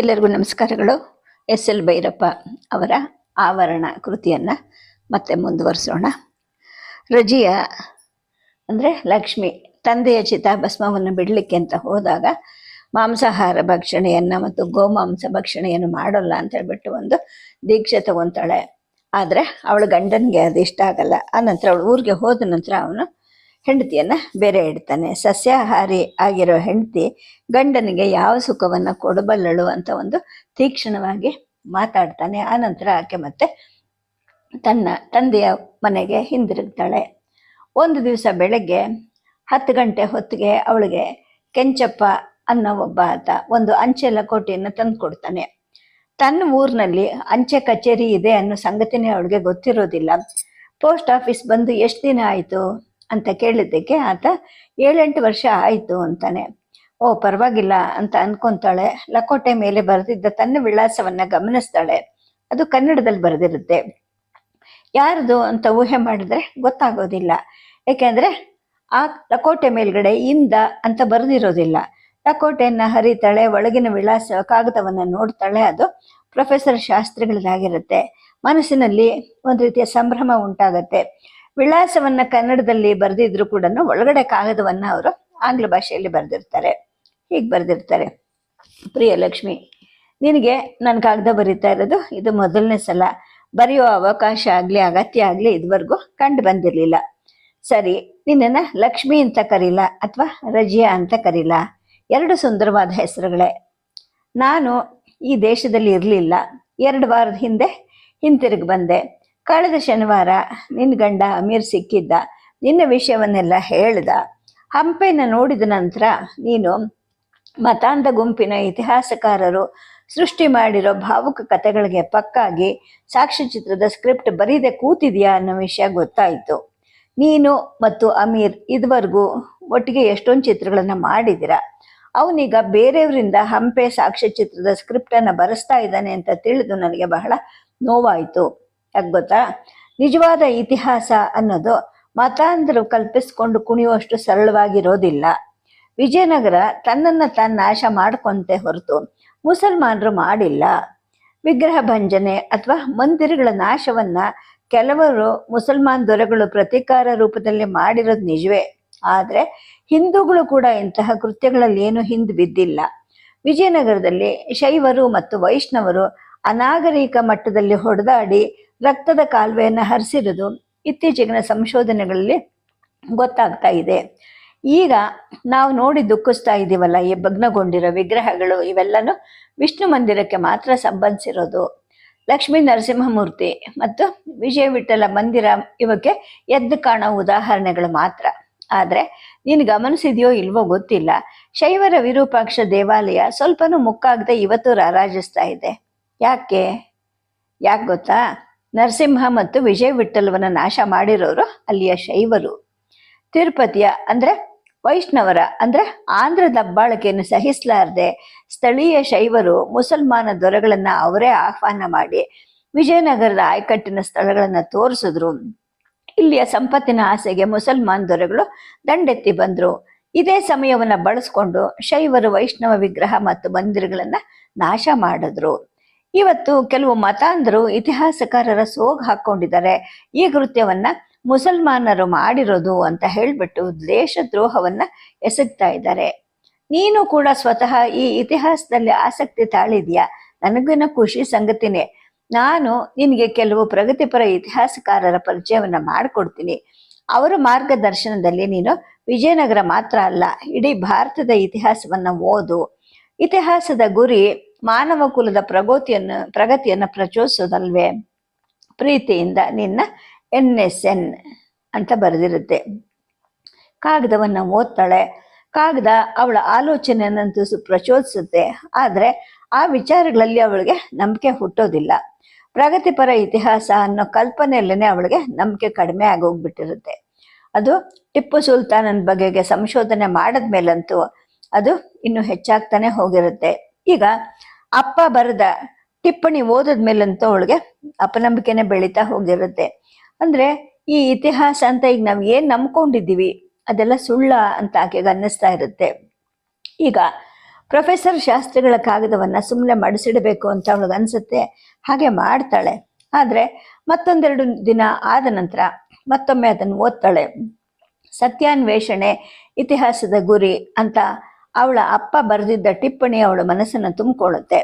ಎಲ್ಲರಿಗೂ ನಮಸ್ಕಾರಗಳು. S L Bhyrappa ಅವರ ಆವರಣ ಕೃತಿಯನ್ನು ಮತ್ತೆ ಮುಂದುವರಿಸೋಣ. ರಜಿಯ ಅಂದರೆ ಲಕ್ಷ್ಮಿ, ತಂದೆಯ ಚಿತಾಭಸ್ಮವನ್ನು ಬಿಡಲಿಕ್ಕೆ ಅಂತ ಹೋದಾಗ ಮಾಂಸಾಹಾರ ಭಕ್ಷಣೆಯನ್ನು ಮತ್ತು ಗೋಮಾಂಸ ಭಕ್ಷಣೆಯನ್ನು ಮಾಡೋಲ್ಲ ಅಂತ ಹೇಳ್ಬಿಟ್ಟು ಒಂದು ದೀಕ್ಷೆ ತಗೊತಾಳೆ. ಆದರೆ ಅವಳು ಗಂಡನಿಗೆ ಅದು ಇಷ್ಟ ಆಗಲ್ಲ. ಆನಂತರ ಅವಳು ಊರಿಗೆ ಹೋದ ನಂತರ ಅವನು ಹೆಂಡತಿಯನ್ನು ಬೇರೆ ಇಡ್ತಾನೆ. ಸಸ್ಯಾಹಾರಿ ಆಗಿರೋ ಹೆಂಡತಿ ಗಂಡನಿಗೆ ಯಾವ ಸುಖವನ್ನು ಕೊಡಬಲ್ಲಳು ಅಂತ ಒಂದು ತೀಕ್ಷ್ಣವಾಗಿ ಮಾತಾಡ್ತಾನೆ. ಆನಂತರ ಆಕೆ ಮತ್ತೆ ತನ್ನ ತಂದೆಯ ಮನೆಗೆ ಹಿಂದಿರುಗ್ತಾಳೆ. ಒಂದು ದಿವಸ ಬೆಳಗ್ಗೆ ಹತ್ತು ಗಂಟೆ ಹೊತ್ತಿಗೆ ಅವಳಿಗೆ ಕೆಂಚಪ್ಪ ಅನ್ನೋ ಒಬ್ಬ ಆತ ಒಂದು ಅಂಚೆ ಲಕೋಟೆಯನ್ನು ತಂದು ಕೊಡ್ತಾನೆ. ತನ್ನ ಊರಿನಲ್ಲಿ ಅಂಚೆ ಕಚೇರಿ ಇದೆ ಅನ್ನೋ ಸಂಗತಿನೇ ಅವಳಿಗೆ ಗೊತ್ತಿರೋದಿಲ್ಲ. ಪೋಸ್ಟ್ ಆಫೀಸ್ ಬಂದು ಎಷ್ಟು ದಿನ ಆಯಿತು? ಅಂತ ಕೇಳಿದ್ದಕ್ಕೆ ಆತ ಏಳೆಂಟು ವರ್ಷ ಆಯಿತು ಅಂತಾನೆ. ಓ, ಪರವಾಗಿಲ್ಲ ಅಂತ ಅನ್ಕೊಂತಾಳೆ. ಲಕೋಟೆ ಮೇಲೆ ಬರೆದಿದ್ದ ತನ್ನ ವಿಳಾಸವನ್ನ ಗಮನಿಸ್ತಾಳೆ. ಅದು ಕನ್ನಡದಲ್ಲಿ ಬರೆದಿರುತ್ತೆ. ಯಾರದು ಅಂತ ಊಹೆ ಮಾಡಿದ್ರೆ ಗೊತ್ತಾಗೋದಿಲ್ಲ. ಯಾಕೆಂದ್ರೆ ಆ ಲಕೋಟೆ ಮೇಲ್ಗಡೆ ಇಂದ ಅಂತ ಬರೆದಿರೋದಿಲ್ಲ. ಲಕೋಟೆಯನ್ನ ಹರಿತಾಳೆ, ಒಳಗಿನ ವಿಳಾಸ ಕಾಗದವನ್ನ ನೋಡ್ತಾಳೆ. ಅದು ಪ್ರೊಫೆಸರ್ ಶಾಸ್ತ್ರಿಗಳದಾಗಿರುತ್ತೆ ಮನಸ್ಸಿನಲ್ಲಿ ಒಂದು ರೀತಿಯ ಸಂಭ್ರಮ ಉಂಟಾಗತ್ತೆ. ವಿಳಾಸವನ್ನ ಕನ್ನಡದಲ್ಲಿ ಬರೆದಿದ್ರು ಕೂಡ ಒಳಗಡೆ ಕಾಗದವನ್ನ ಅವರು ಆಂಗ್ಲ ಭಾಷೆಯಲ್ಲಿ ಬರೆದಿರ್ತಾರೆ. ಹೀಗೆ ಬರೆದಿರ್ತಾರೆ. ಪ್ರಿಯ ಲಕ್ಷ್ಮಿ ನಿನಗೆ ನಾನು ಕಾಗದ ಬರೀತಾ ಇರೋದು ಇದು ಮೊದಲನೇ ಸಲ. ಬರೆಯೋ ಅವಕಾಶ ಆಗಲಿ, ಅಗತ್ಯ ಆಗಲಿ ಇದುವರೆಗೂ ಕಂಡು ಬಂದಿರಲಿಲ್ಲ. ಸರಿ, ನಿನ್ನನ್ನು ಲಕ್ಷ್ಮಿ ಅಂತ ಕರೀಲ ಅಥವಾ ರಜಿಯಾ ಅಂತ ಕರೀಲ? ಎರಡು ಸುಂದರವಾದ ಹೆಸರುಗಳೇ. ನಾನು ಈ ದೇಶದಲ್ಲಿ ಇರಲಿಲ್ಲ. ಎರಡು ವಾರದ ಹಿಂದೆ ಹಿಂತಿರುಗಿ ಬಂದೆ. ಕಳೆದ ಶನಿವಾರ ನಿನ್ನ ಗಂಡ ಅಮೀರ್ ಸಿಕ್ಕಿದ್ದ. ನಿನ್ನ ವಿಷಯವನ್ನೆಲ್ಲ ಹೇಳ್ದ. ಹಂಪೆನ ನೋಡಿದ ನಂತರ ನೀನು ಮತಾಂಧ ಗುಂಪಿನ ಇತಿಹಾಸಕಾರರು ಸೃಷ್ಟಿ ಮಾಡಿರೋ ಭಾವುಕ ಕಥೆಗಳಿಗೆ ಪಕ್ಕಾಗಿ ಸಾಕ್ಷ್ಯಚಿತ್ರದ ಸ್ಕ್ರಿಪ್ಟ್ ಬರೀದೆ ಕೂತಿದೆಯಾ ಅನ್ನೋ ವಿಷಯ ಗೊತ್ತಾಯಿತು. ನೀನು ಮತ್ತು ಅಮೀರ್ ಇದುವರೆಗೂ ಒಟ್ಟಿಗೆ ಎಷ್ಟೊಂದು ಚಿತ್ರಗಳನ್ನು ಮಾಡಿದಿರ ಅವನೀಗ ಬೇರೆಯವರಿಂದ ಹಂಪೆ ಸಾಕ್ಷ್ಯಚಿತ್ರದ ಸ್ಕ್ರಿಪ್ಟನ್ನು ಬರೆಸ್ತಾ ಇದ್ದಾನೆ ಅಂತ ತಿಳಿದು ನನಗೆ ಬಹಳ ನೋವಾಯಿತು. ಯಾಕೆ ಗೊತ್ತಾ? ನಿಜವಾದ ಇತಿಹಾಸ ಅನ್ನೋದು ಮತಾಂಧರು ಕಲ್ಪಿಸ್ಕೊಂಡು ಕುಣಿಯುವಷ್ಟು ಸರಳವಾಗಿರೋದಿಲ್ಲ. ವಿಜಯನಗರ ತನ್ನನ್ನು ತಾನು ನಾಶ ಮಾಡ್ಕೊಂತೆ ಹೊರತು ಮುಸಲ್ಮಾನರು ಮಾಡಿಲ್ಲ. ವಿಗ್ರಹ ಭಂಜನೆ ಅಥವಾ ಮಂದಿರಗಳ ನಾಶವನ್ನ ಕೆಲವರು ಮುಸಲ್ಮಾನ್ ದೊರೆಗಳು ಪ್ರತೀಕಾರ ರೂಪದಲ್ಲಿ ಮಾಡಿರೋದು ನಿಜವೇ. ಆದರೆ ಹಿಂದೂಗಳು ಕೂಡ ಇಂತಹ ಕೃತ್ಯಗಳಲ್ಲಿ ಏನು ಹಿಂದೆ ಬಿದ್ದಿಲ್ಲ. ವಿಜಯನಗರದಲ್ಲಿ ಶೈವರು ಮತ್ತು ವೈಷ್ಣವರು ಅನಾಗರಿಕ ಮಟ್ಟದಲ್ಲಿ ಹೊಡೆದಾಡಿ ರಕ್ತದ ಕಾಲುವೆಯನ್ನು ಹರಿಸಿರೋದು ಇತ್ತೀಚೆಗಿನ ಸಂಶೋಧನೆಗಳಲ್ಲಿ ಗೊತ್ತಾಗ್ತಾ ಇದೆ. ಈಗ ನಾವು ನೋಡಿ ದುಃಖಿಸ್ತಾ ಇದ್ದೀವಲ್ಲ ಈ ಭಗ್ನಗೊಂಡಿರೋ ವಿಗ್ರಹಗಳು ಇವೆಲ್ಲನೂ ವಿಷ್ಣು ಮಂದಿರಕ್ಕೆ ಮಾತ್ರ ಸಂಬಂಧಿಸಿರೋದು. ಲಕ್ಷ್ಮೀ ನರಸಿಂಹಮೂರ್ತಿ ಮತ್ತು ವಿಜಯ ವಿಠಲ ಮಂದಿರ ಇವಕ್ಕೆ ಎದ್ದು ಕಾಣೋ ಉದಾಹರಣೆಗಳು ಮಾತ್ರ. ಆದರೆ ನೀನು ಗಮನಿಸಿದೆಯೋ ಇಲ್ವೋ ಗೊತ್ತಿಲ್ಲ. ಶೈವರ ವಿರೂಪಾಕ್ಷ ದೇವಾಲಯ ಸ್ವಲ್ಪನೂ ಮುಕ್ಕಾಗದೆ ಇವತ್ತು ರಾರಾಜಿಸ್ತಾ ಇದೆ. ಯಾಕೆ? ಯಾಕೆ ಗೊತ್ತಾ? ನರಸಿಂಹ ಮತ್ತು ವಿಜಯ ವಿಠಲವನ್ನ ನಾಶ ಮಾಡಿರೋರು ಅಲ್ಲಿಯ ಶೈವರು. ತಿರುಪತಿಯ ಅಂದ್ರೆ ವೈಷ್ಣವರ ಅಂದ್ರೆ ಆಂಧ್ರ ದಬ್ಬಾಳಿಕೆಯನ್ನು ಸಹಿಸಲಾರದೆ ಸ್ಥಳೀಯ ಶೈವರು ಮುಸಲ್ಮಾನ ದೊರೆಗಳನ್ನ ಅವರೇ ಆಹ್ವಾನ ಮಾಡಿ ವಿಜಯನಗರದ ಆಯ್ಕಟ್ಟಿನ ಸ್ಥಳಗಳನ್ನ ತೋರಿಸಿದ್ರು. ಇಲ್ಲಿಯ ಸಂಪತ್ತಿನ ಆಸೆಗೆ ಮುಸಲ್ಮಾನ್ ದೊರೆಗಳು ದಂಡೆತ್ತಿ ಬಂದ್ರು. ಇದೇ ಸಮಯವನ್ನ ಬಳಸ್ಕೊಂಡು ಶೈವರು ವೈಷ್ಣವ ವಿಗ್ರಹ ಮತ್ತು ಮಂದಿರಗಳನ್ನ ನಾಶ ಮಾಡಿದ್ರು. ಇವತ್ತು ಕೆಲವು ಮತಾಂಧರು ಇತಿಹಾಸಕಾರರ ಸೋಗ್ ಹಾಕೊಂಡಿದ್ದಾರೆ. ಈ ಕೃತ್ಯವನ್ನ ಮುಸಲ್ಮಾನರು ಮಾಡಿರೋದು ಅಂತ ಹೇಳ್ಬಿಟ್ಟು ದೇಶದ್ರೋಹವನ್ನ ಎಸಗ್ತಾ ಇದ್ದಾರೆ. ನೀನು ಕೂಡ ಸ್ವತಃ ಈ ಇತಿಹಾಸದಲ್ಲಿ ಆಸಕ್ತಿ ತಾಳಿದ್ಯಾ? ನನಗಿನ ಖುಷಿ ಸಂಗತಿನೇ. ನಾನು ನಿನಗೆ ಕೆಲವು ಪ್ರಗತಿಪರ ಇತಿಹಾಸಕಾರರ ಪರಿಚಯವನ್ನ ಮಾಡಿಕೊಡ್ತೀನಿ. ಅವರ ಮಾರ್ಗದರ್ಶನದಲ್ಲಿ ನೀನು ವಿಜಯನಗರ ಮಾತ್ರ ಅಲ್ಲ, ಇಡೀ ಭಾರತದ ಇತಿಹಾಸವನ್ನ ಓದು. ಇತಿಹಾಸದ ಗುರಿ ಮಾನವ ಕುಲದ ಪ್ರಗತಿಯನ್ನು ಪ್ರಗತಿಯನ್ನು ಪ್ರಚೋದಿಸೋದಲ್ವೇ? ಪ್ರೀತಿಯಿಂದ ನಿನ್ನ ಎನ್ ಎಸ್ ಎನ್ ಅಂತ ಬರೆದಿರುತ್ತೆ. ಕಾಗದವನ್ನು ಓದ್ತಾಳೆ. ಕಾಗದ ಅವಳ ಆಲೋಚನೆಯನ್ನಂತೂ ಪ್ರಚೋದಿಸುತ್ತೆ. ಆದರೆ ಆ ವಿಚಾರಗಳಲ್ಲಿ ಅವಳಿಗೆ ನಂಬಿಕೆ ಹುಟ್ಟೋದಿಲ್ಲ. ಪ್ರಗತಿಪರ ಇತಿಹಾಸ ಅನ್ನೋ ಕಲ್ಪನೆಯಲ್ಲೇ ಅವಳಿಗೆ ನಂಬಿಕೆ ಕಡಿಮೆ ಆಗೋಗ್ಬಿಟ್ಟಿರುತ್ತೆ. ಅದು ಟಿಪ್ಪು ಸುಲ್ತಾನನ ಬಗೆಗೆ ಸಂಶೋಧನೆ ಮಾಡಿದ್ಮೇಲಂತೂ ಅದು ಇನ್ನು ಹೆಚ್ಚಾಗ್ತಾನೆ ಹೋಗಿರುತ್ತೆ. ಈಗ ಅಪ್ಪ ಬರೆದ ಟಿಪ್ಪಣಿ ಓದದ ಮೇಲಂತೂ ಅವಳಿಗೆ ಅಪನಂಬಿಕೆನೆ ಬೆಳೀತಾ ಹೋಗಿರುತ್ತೆ. ಅಂದ್ರೆ ಈ ಇತಿಹಾಸ ಅಂತ ಈಗ ನಾವು ಏನ್ ನಂಬ್ಕೊಂಡಿದ್ದೀವಿ, ಅದೆಲ್ಲ ಸುಳ್ಳ ಅಂತ ಆಕೆಗೆ ಅನ್ನಿಸ್ತಾ ಇರುತ್ತೆ. ಈಗ ಪ್ರೊಫೆಸರ್ ಶಾಸ್ತ್ರಿಗಳ ಕಾಗದವನ್ನ ಸುಮ್ಮನೆ ಮಡಿಸಿಡಬೇಕು ಅಂತ ಅವಳಿಗೆ ಅನ್ಸುತ್ತೆ, ಹಾಗೆ ಮಾಡ್ತಾಳೆ. ಆದರೆ ಮತ್ತೊಂದೆರಡು ದಿನ ಆದ ನಂತರ ಮತ್ತೊಮ್ಮೆ ಅದನ್ನು ಓದ್ತಾಳೆ. ಸತ್ಯಾನ್ವೇಷಣೆ ಇತಿಹಾಸದ ಗುರಿ ಅಂತ ಅವಳ ಅಪ್ಪ ಬರೆದಿದ್ದ ಟಿಪ್ಪಣಿ ಅವಳ ಮನಸ್ಸನ್ನು ತುಂಬಿಕೊಳ್ಳುತ್ತೆ.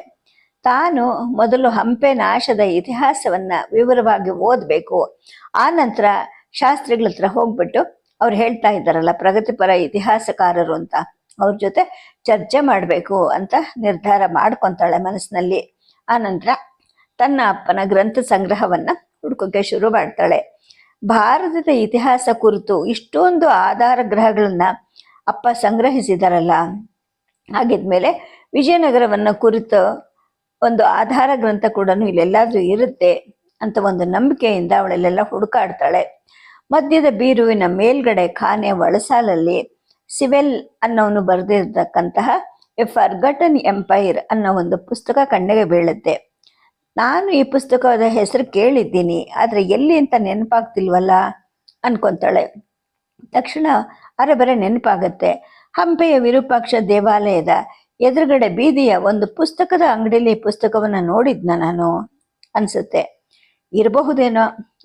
ತಾನು ಮೊದಲು ಹಂಪೆ ನಾಶದ ಇತಿಹಾಸವನ್ನ ವಿವರವಾಗಿ ಓದಬೇಕು. ಆ ನಂತರ ಶಾಸ್ತ್ರಿಗಳ ಹತ್ರ ಹೋಗ್ಬಿಟ್ಟು ಅವ್ರು ಹೇಳ್ತಾ ಇದ್ದಾರಲ್ಲ, ಪ್ರಗತಿಪರ ಇತಿಹಾಸಕಾರರು ಅಂತ. ಅವ್ರ ಜೊತೆ ಚರ್ಚೆ ಮಾಡಬೇಕು ಅಂತ ನಿರ್ಧಾರ ಮಾಡ್ಕೊತಾಳೆ ಮನಸ್ಸಿನಲ್ಲಿ. ಆ ನಂತರ ತನ್ನ ಅಪ್ಪನ ಗ್ರಂಥ ಸಂಗ್ರಹವನ್ನ ಹುಡುಕೋಕೆ ಶುರು ಮಾಡ್ತಾಳೆ. ಭಾರತದ ಇತಿಹಾಸ ಕುರಿತು ಇಷ್ಟೊಂದು ಆಧಾರ ಗ್ರಹಗಳನ್ನ ಅಪ್ಪ ಸಂಗ್ರಹಿಸಿದಾರಲ್ಲ. ಹಾಗಿದ್ಮೇಲೆ ವಿಜಯನಗರವನ್ನ ಕುರಿತು ಒಂದು ಆಧಾರ ಗ್ರಂಥ ಕೂಡ ಇಲ್ಲೆಲ್ಲಾದ್ರೂ ಇರುತ್ತೆ ಅಂತ ಒಂದು ನಂಬಿಕೆಯಿಂದ ಅವಳಲ್ಲೆಲ್ಲ ಹುಡುಕಾಡ್ತಾಳೆ. ಮಧ್ಯದ ಬೀರುವಿನ ಮೇಲ್ಗಡೆ ಖಾನೆ ಒಳಸಾಲಲ್ಲಿ ಸಿವೆಲ್ ಅನ್ನೋನು ಬರೆದಿರ್ತಕ್ಕಂತಹ ಎ ಫರ್ಗಟನ್ ಎಂಪೈರ್ ಅನ್ನೋ ಒಂದು ಪುಸ್ತಕ ಕಣ್ಣಿಗೆ ಬೀಳುತ್ತೆ. ನಾನು ಈ ಪುಸ್ತಕದ ಹೆಸರು ಕೇಳಿದ್ದೀನಿ, ಆದರೆ ಎಲ್ಲಿ ಅಂತ ನೆನಪಾಗ್ತಿಲ್ವಲ್ಲ? ಅನ್ಕೊಂತಾಳೆ. ತಕ್ಷಣ ಅರೆಬರೆ ನೆನಪಾಗತ್ತೆ. ಹಂಪೆಯ ವಿರೂಪಾಕ್ಷ ದೇವಾಲಯದ ಎದುರುಗಡೆ ಬೀದಿಯ ಒಂದು ಪುಸ್ತಕದ ಪುಸ್ತಕವನ್ನು ಪುಸ್ತಕವನ್ನ ನೋಡಿದ್ನ ನಾನು. ಅನ್ಸುತ್ತೆ. ಇರಬಹುದೇನೋ.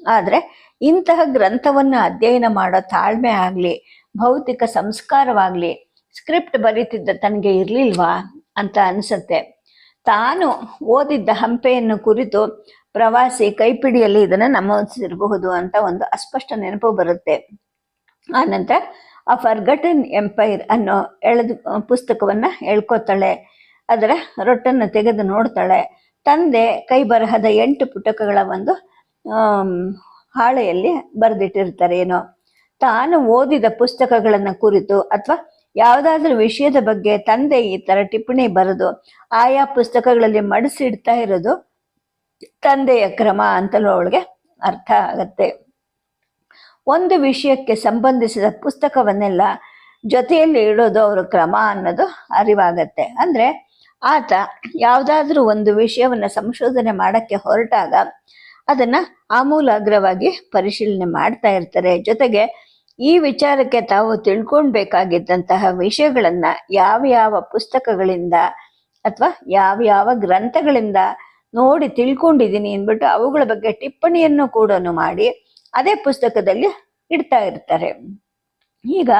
ಆದರೆ ಇಂತಹ ಗ್ರಂಥವನ್ನ ಅಧ್ಯಯನ ಮಾಡೋ ತಾಳ್ಮೆ ಆಗ್ಲಿ, ಭೌತಿಕ ಸಂಸ್ಕಾರವಾಗಲಿ, ಸ್ಕ್ರಿಪ್ಟ್ ಬರೀತಿದ್ದ ತನಗೆ ಇರಲಿಲ್ವಾ ಅಂತ ಅನ್ಸುತ್ತೆ. ತಾನು ಓದಿದ್ದ ಹಂಪೆಯನ್ನು ಕುರಿತು ಪ್ರವಾಸಿ ಕೈಪಿಡಿಯಲ್ಲಿ ಇದನ್ನ ನಮೂದಿಸಿರಬಹುದು ಅಂತ ಒಂದು ಅಸ್ಪಷ್ಟ ನೆನಪು ಬರುತ್ತೆ. ಆ ನಂತರ ಆ ಫರ್ಗಟನ್ ಎಂಪೈರ್ ಅನ್ನೋ ಎಳೆದು ಪುಸ್ತಕವನ್ನ ಎಳ್ಕೊತಾಳೆ ಅದರ ರೊಟ್ಟನ್ನು ತೆಗೆದು ನೋಡ್ತಾಳೆ. ತಂದೆ ಕೈ ಬರಹದ ಎಂಟು ಪುಟಕಗಳ ಒಂದು ಹಾಳೆಯಲ್ಲಿ ಬರೆದಿಟ್ಟಿರ್ತಾರೆ ಏನೋ ತಾನು ಓದಿದ ಪುಸ್ತಕಗಳನ್ನ ಕುರಿತು ಅಥವಾ ಯಾವುದಾದ್ರೂ ವಿಷಯದ ಬಗ್ಗೆ ತಂದೆ ಈ ಥರ ಟಿಪ್ಪಣಿ ಬರೆದು, ಆಯಾ ಪುಸ್ತಕಗಳಲ್ಲಿ ಮಡಿಸಿಡ್ತಾ ಇರೋದು ತಂದೆಯ ಕ್ರಮ ಅಂತಲೂ ಅವಳಿಗೆ ಅರ್ಥ ಆಗತ್ತೆ. ಒಂದು ವಿಷಯಕ್ಕೆ ಸಂಬಂಧಿಸಿದ ಪುಸ್ತಕವನ್ನೆಲ್ಲ ಜೊತೆಯಲ್ಲಿ ಇಡೋದು ಅವರ ಕ್ರಮ ಅನ್ನೋದು ಅರಿವಾಗತ್ತೆ. ಅಂದ್ರೆ ಆತ ಯಾವುದಾದ್ರೂ ಒಂದು ವಿಷಯವನ್ನ ಸಂಶೋಧನೆ ಮಾಡಕ್ಕೆ ಹೊರಟಾಗ ಅದನ್ನ ಆಮೂಲಾಗ್ರವಾಗಿ ಪರಿಶೀಲನೆ ಮಾಡ್ತಾ ಇರ್ತಾರೆ. ಜೊತೆಗೆ ಈ ವಿಚಾರಕ್ಕೆ ತಾವು ತಿಳ್ಕೊಳ್ಬೇಕಾಗಿದ್ದಂತಹ ವಿಷಯಗಳನ್ನು ಯಾವ ಯಾವ ಪುಸ್ತಕಗಳಿಂದ ಅಥವಾ ಯಾವ ಯಾವ ಗ್ರಂಥಗಳಿಂದ ನೋಡಿ ತಿಳ್ಕೊಂಡಿದ್ದೀನಿ ಅಂದ್ಬಿಟ್ಟು ಅವುಗಳ ಬಗ್ಗೆ ಟಿಪ್ಪಣಿಯನ್ನು ಕೂಡ ಮಾಡಿ ಅದೇ ಪುಸ್ತಕದಲ್ಲಿ ಇಡ್ತಾ ಇರ್ತಾರೆ. ಈಗ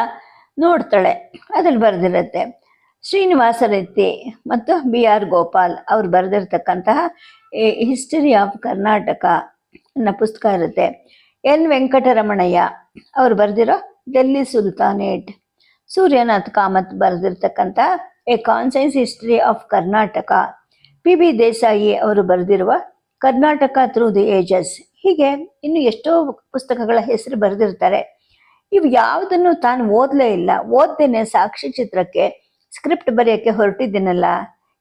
ನೋಡ್ತಾಳೆ, ಅದ್ರಲ್ಲಿ ಬರೆದಿರುತ್ತೆ, ಶ್ರೀನಿವಾಸ ರೆಡ್ಡಿ ಮತ್ತು ಬಿ ಆರ್ ಗೋಪಾಲ್ ಅವ್ರು ಬರೆದಿರ್ತಕ್ಕಂತಹ ಹಿಸ್ಟರಿ ಆಫ್ ಕರ್ನಾಟಕ ಅನ್ನೋ ಪುಸ್ತಕ ಇರುತ್ತೆ. ಎನ್ ವೆಂಕಟರಮಣಯ್ಯ ಅವ್ರು ಬರೆದಿರೋ Delhi sultanate, Suryanath Kamath ಬರೆದಿರ್ತಕ್ಕಂಥ a concise history of Karnataka, P B Desai ಅವರು ಬರೆದಿರುವ ಕರ್ನಾಟಕ ಥ್ರೂ ದಿ ಏಜಸ್ ಹೀಗೆ ಇನ್ನು ಎಷ್ಟೋ ಪುಸ್ತಕಗಳ ಹೆಸರು ಬರೆದಿರ್ತಾರೆ. ಇವು ಯಾವುದನ್ನು ತಾನು ಓದಲೇ ಇಲ್ಲ. ಓದ್ದೇನೆ ಸಾಕ್ಷಿ ಚಿತ್ರಕ್ಕೆ, ಸ್ಕ್ರಿಪ್ಟ್ ಬರೆಯೋಕ್ಕೆ ಹೊರಟಿದ್ದೀನಲ್ಲ,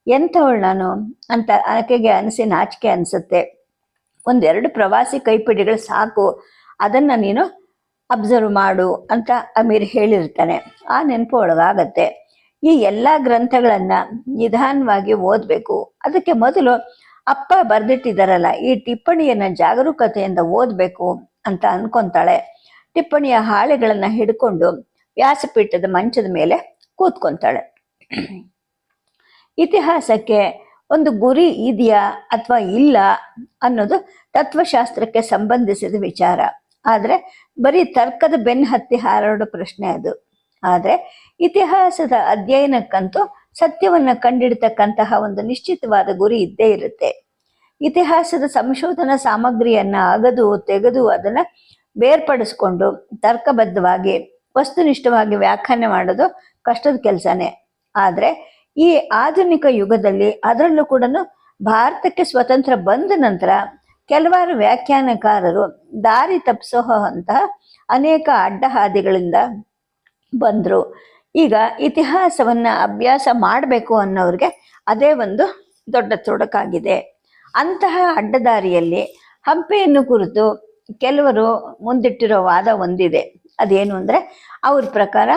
ಎಂಥವಳು ನಾನು ಅಂತ ಆಕೆಗೆ ಅನಿಸಿ ನಾಚಿಕೆ ಅನಿಸುತ್ತೆ. ಒಂದೆರಡು ಪ್ರವಾಸಿ ಕೈಪಿಡಿಗಳು ಸಾಕು, ಅದನ್ನ ನೀನು ಅಬ್ಸರ್ವ್ ಮಾಡು ಅಂತ ಅಮೀರ್ ಹೇಳಿರ್ತಾನೆ. ಆ ನೆನಪು ಒಳಗಾಗತ್ತೆ. ಈ ಎಲ್ಲ ಗ್ರಂಥಗಳನ್ನು ನಿಧಾನವಾಗಿ ಓದಬೇಕು. ಅದಕ್ಕೆ ಮೊದಲು ಅಪ್ಪ ಬರೆದಿಟ್ಟಿದ್ದಾರಲ್ಲ ಈ ಟಿಪ್ಪಣಿಯನ್ನ ಜಾಗರೂಕತೆಯಿಂದ ಓದಬೇಕು ಅಂತ ಅನ್ಕೊಂತಾಳೆ. ಟಿಪ್ಪಣಿಯ ಹಾಳೆಗಳನ್ನ ಹಿಡ್ಕೊಂಡು ವ್ಯಾಸಪೀಠದ ಮಂಚದ ಮೇಲೆ ಕೂತ್ಕೊಂತಾಳೆ. ಇತಿಹಾಸಕ್ಕೆ ಒಂದು ಗುರಿ ಇದೆಯಾ ಅಥವಾ ಇಲ್ಲ ಅನ್ನೋದು ತತ್ವಶಾಸ್ತ್ರಕ್ಕೆ ಸಂಬಂಧಿಸಿದ ವಿಚಾರ. ಆದರೆ ಬರೀ ತರ್ಕದ ಬೆನ್ನು ಹತ್ತಿ ಹಾರಾಡೋ ಪ್ರಶ್ನೆ ಅದು. ಆದರೆ ಇತಿಹಾಸದ ಅಧ್ಯಯನಕ್ಕಂತೂ ಸತ್ಯವನ್ನ ಕಂಡಿಡ್ತಕ್ಕಂತಹ ಒಂದು ನಿಶ್ಚಿತವಾದ ಗುರಿ ಇದ್ದೇ ಇರುತ್ತೆ. ಇತಿಹಾಸದ ಸಂಶೋಧನಾ ಸಾಮಗ್ರಿಯನ್ನ ಅಗದು, ತೆಗೆದು ಅದನ್ನ ಬೇರ್ಪಡಿಸ್ಕೊಂಡು ತರ್ಕಬದ್ಧವಾಗಿ, ವಸ್ತುನಿಷ್ಠವಾಗಿ ವ್ಯಾಖ್ಯಾನ ಮಾಡೋದು ಕಷ್ಟದ ಕೆಲಸನೇ. ಆದರೆ ಈ ಆಧುನಿಕ ಯುಗದಲ್ಲಿ ಅದರಲ್ಲೂ ಕೂಡ ಭಾರತಕ್ಕೆ ಸ್ವತಂತ್ರ ಬಂದ ನಂತರ ಕೆಲವಾರು ವ್ಯಾಖ್ಯಾನಕಾರರು ದಾರಿ ತಪ್ಪಿಸೋಂತಹ ಅನೇಕ ಅಡ್ಡಹಾದಿಗಳಿಂದ ಬಂದರು. ಈಗ ಇತಿಹಾಸವನ್ನ ಅಭ್ಯಾಸ ಮಾಡಬೇಕು ಅನ್ನೋರಿಗೆ ಅದೇ ಒಂದು ದೊಡ್ಡ ತೊಡಕಾಗಿದೆ. ಅಂತಹ ಅಡ್ಡದಾರಿಯಲ್ಲಿ ಹಂಪೆಯನ್ನು ಕುರಿತು ಕೆಲವರು ಮುಂದಿಟ್ಟಿರೋ ವಾದ ಒಂದಿದೆ. ಅದೇನು ಅಂದ್ರೆ, ಅವ್ರ ಪ್ರಕಾರ